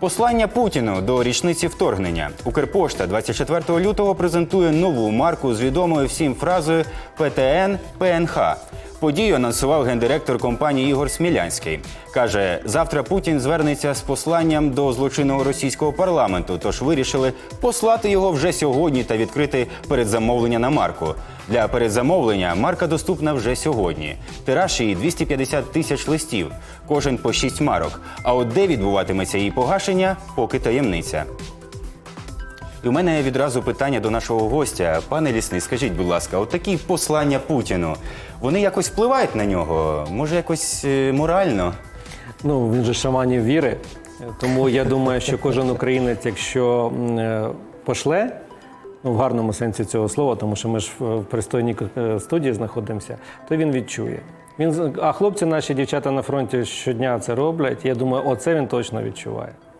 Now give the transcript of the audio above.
Послання Путіну до річниці вторгнення. Укрпошта 24 лютого презентує нову марку з відомою всім фразою ПТН ПНХ. Подію анонсував гендиректор компанії Ігор Смілянський. Каже, завтра Путін звернеться з посланням до злочинного російського парламенту. Тож вирішили послати його вже сьогодні та відкрити передзамовлення на марку. Для передзамовлення марка доступна вже сьогодні. Тираж її 250 тисяч листів, кожен по 6 марок. А от де відбуватиметься її погашення, поки таємниця. І у мене відразу питання до нашого гостя. Пане лісний, скажіть, будь ласка, от такі послання Путіну, вони якось впливають на нього? Може, якось е, морально? Ну, він же шаманів віри. Тому я думаю, що кожен українець, якщо е, пошле, ну, в гарному сенсі цього слова, тому що ми ж в пристойній е, студії знаходимося, то він відчує. Він, а хлопці наші дівчата на фронті щодня це роблять. Я думаю, оце він точно відчуває.